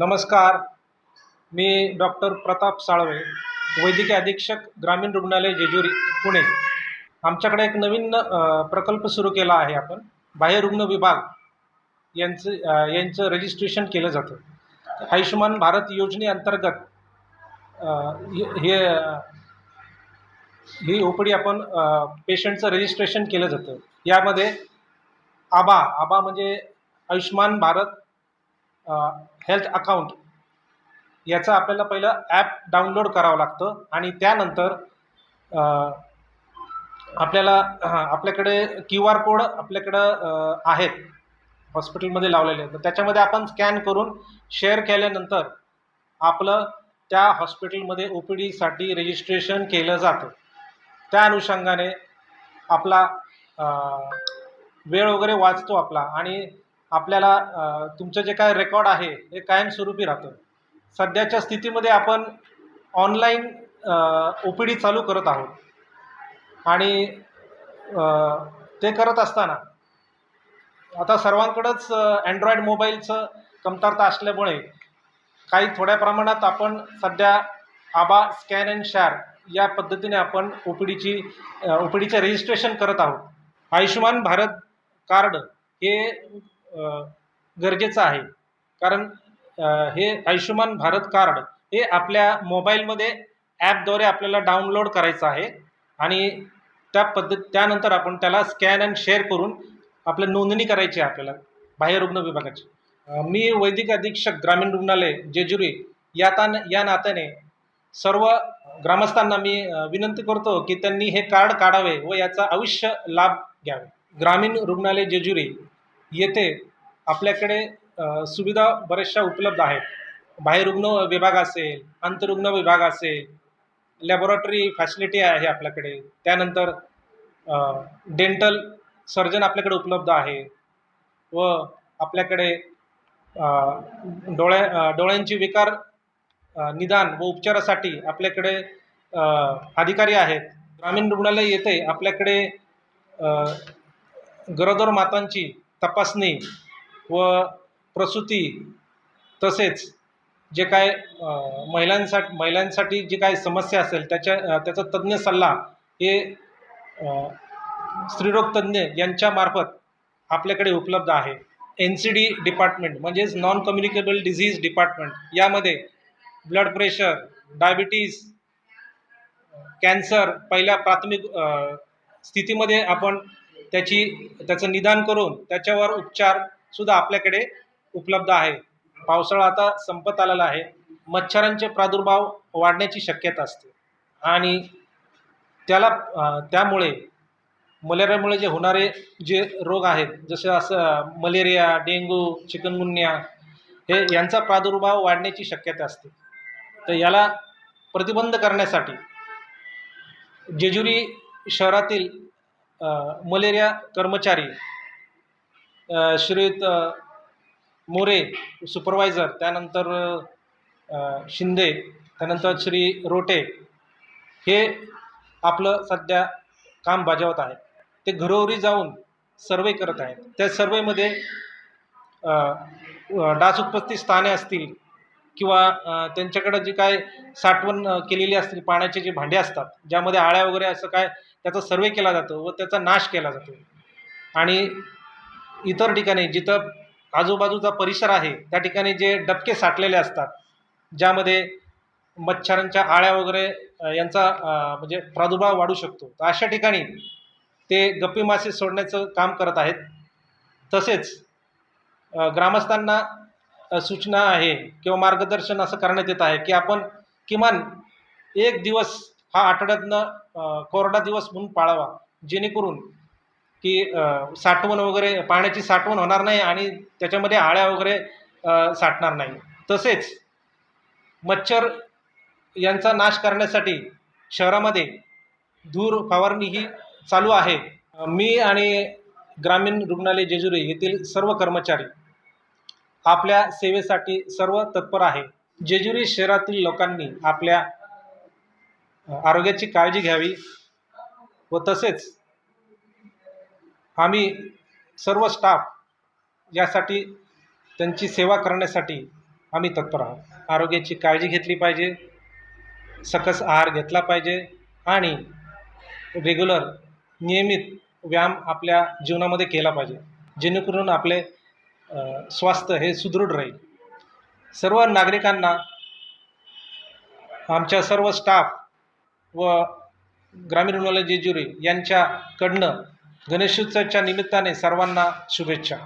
नमस्कार. मी डॉक्टर प्रताप साळवे वैद्यकीय अधीक्षक ग्रामीण रुग्णालय जेजुरी पुणे. आमच्याकडे एक नवीन प्रकल्प सुरू केला आहे आपण. बाह्यरुग्ण विभाग यांचं यांचं रजिस्ट्रेशन केलं जातं. आयुष्यमान भारत योजनेअंतर्गत हे- हे ही ओपडी आपण पेशंटचं रजिस्ट्रेशन केलं जातं. यामध्ये आबा आबा म्हणजे आयुष्यमान भारत हेल्थ अकाउंट याचं आपल्याला पहिलं ॲप डाउनलोड करावं लागतं आणि त्यानंतर आपल्याला हां, आपल्याकडे क्यू आर कोड आपल्याकडं आहेत. हॉस्पिटलमध्ये लावलेले तर त्याच्यामध्ये आपण स्कॅन करून शेअर केल्यानंतर आपलं त्या हॉस्पिटलमध्ये ओ पी डीसाठी रजिस्ट्रेशन केलं जातं. त्या अनुषंगाने आपला वेळ वगैरे वाचतो आपला आणि आपल्याला तुमचं जे काय रेकॉर्ड आहे हे कायमस्वरूपी राहतं. सध्याच्या स्थितीमध्ये आपण ऑनलाईन ओ पी डी चालू करत आहोत. आणि ते करत असताना आता सर्वांकडंच अँड्रॉईड मोबाईलचं कमतरता असल्यामुळे काही थोड्या प्रमाणात आपण सध्या आबा स्कॅन अँड शॅर या पद्धतीने आपण ओ पी डीची ओ पी डीचे रजिस्ट्रेशन करत आहोत. आयुष्यमान भारत कार्ड हे गरजेचं आहे. कारण हे आयुष्यमान भारत कार्ड हे आपल्या मोबाईलमध्ये ॲपद्वारे आपल्याला डाउनलोड करायचं आहे. आणि त्या पद्धत त्यानंतर आपण त्याला स्कॅन अँड शेअर करून आपल्या नोंदणी करायची आहे आपल्याला बाह्य रुग्ण विभागाची. मी वैदिक अधीक्षक ग्रामीण रुग्णालय जेजुरी या तान या नात्याने सर्व ग्रामस्थांना मी विनंती करतो की त्यांनी हे कार्ड काढावे व याचा अवश्य लाभ घ्यावे. ग्रामीण रुग्णालय जेजुरी येथे आपल्याकडे सुविधा बऱ्याचशा उपलब्ध आहेत. बाह्यरुग्ण विभाग असेल अंतरुग्ण विभाग असेल लॅबोरेटरी फॅसिलिटी आहे आपल्याकडे. त्यानंतर डेंटल सर्जन आपल्याकडे उपलब्ध आहे व आपल्याकडे डोळ्या डोळ्यांची विकार निदान व उपचारासाठी आपल्याकडे अधिकारी आहेत. ग्रामीण रुग्णालय येथे आपल्याकडे गरोदर मातांची तपासणी व प्रसूती तसेच जे काय महिलांसा महिलांसाठी महिलांसाठी जी काय समस्या असेल त्याच्या त्याचा तज्ज्ञ सल्ला हे अ, स्त्रीरोग तज्ज्ञ यांच्यामार्फत आपल्याकडे उपलब्ध आहे. एन सी डी डिपार्टमेंट म्हणजेच नॉन कम्युनिकेबल डिझीज डिपार्टमेंट यामध्ये ब्लड प्रेशर डायबिटीज कॅन्सर पहिल्या प्राथमिक स्थितीमध्ये आपण त्याची त्याचं निदान करून त्याच्यावर उपचारसुद्धा आपल्याकडे उपलब्ध आहे. पावसाळा आता संपत आलेला आहे. मच्छरांचे प्रादुर्भाव वाढण्याची शक्यता असते. आणि त्याला त्यामुळे मलेरियामुळे जे होणारे जे रोग आहेत जसे असं मलेरिया डेंगू चिकनगुन्या हे यांचा प्रादुर्भाव वाढण्याची शक्यता असते. तर याला प्रतिबंध करण्यासाठी जेजुरी शहरातील मलेरिया कर्मचारी श्रीयुत मोरे सुपरवायझर त्यानंतर शिंदे त्यानंतर श्री रोटे हे आपलं सध्या काम बजावत आहेत. ते घरोघरी जाऊन सर्वे करत आहेत. त्या सर्वेमध्ये डास उत्पत्ती स्थाने असतील किंवा त्यांच्याकडं जी काय साठवण केलेली असतील पाण्याचे जे भांडे असतात ज्यामध्ये आळ्या वगैरे असं काय त्याचा सर्वे केला जातो व त्याचा नाश केला जातो. आणि इतर ठिकाणी जिथं आजूबाजूचा परिसर आहे त्या ठिकाणी जे डबके साठलेले असतात ज्यामध्ये मच्छरांच्या आळ्या वगैरे यांचा म्हणजे प्रादुर्भाव वाढू शकतो. तर अशा ठिकाणी ते गप्पी मासे सोडण्याचं काम करत आहेत. तसेच ग्रामस्थांना सूचना आहे किंवा मार्गदर्शन असं करण्यात येत आहे की आपण किमान एक दिवस हा आठवड्यातनं कोरडा दिवस म्हणून पाळावा. जेणेकरून की साठवण वगैरे पाण्याची साठवण होणार नाही आणि त्याच्यामध्ये आळ्या वगैरे साठणार नाही. तसेच मच्छर यांचा नाश करण्यासाठी शहरामध्ये धूर फवारणी ही चालू आहे. मी आणि ग्रामीण रुग्णालय जेजुरी येथील सर्व कर्मचारी आपल्या सेवेसाठी सर्व तत्पर आहे. जेजुरी शहरातील लोकांनी आपल्या आरोग्याची काळजी घ्यावी व तसेच आम्ही सर्व स्टाफ यासाठी त्यांची सेवा करण्यासाठी आम्ही तत्पर आहोत. आरोग्याची काळजी घेतली पाहिजे सकस आहार घेतला पाहिजे आणि रेग्युलर नियमित व्यायाम आपल्या जीवनामध्ये केला पाहिजे. जेणेकरून आपले स्वास्थ्य हे सुदृढ राहील. सर्व नागरिकांना आमच्या सर्व स्टाफ व ग्रामीण रुग्णालय जेजुरी यांच्याकडनं गणेशोत्सवाच्या निमित्ताने सर्वांना शुभेच्छा.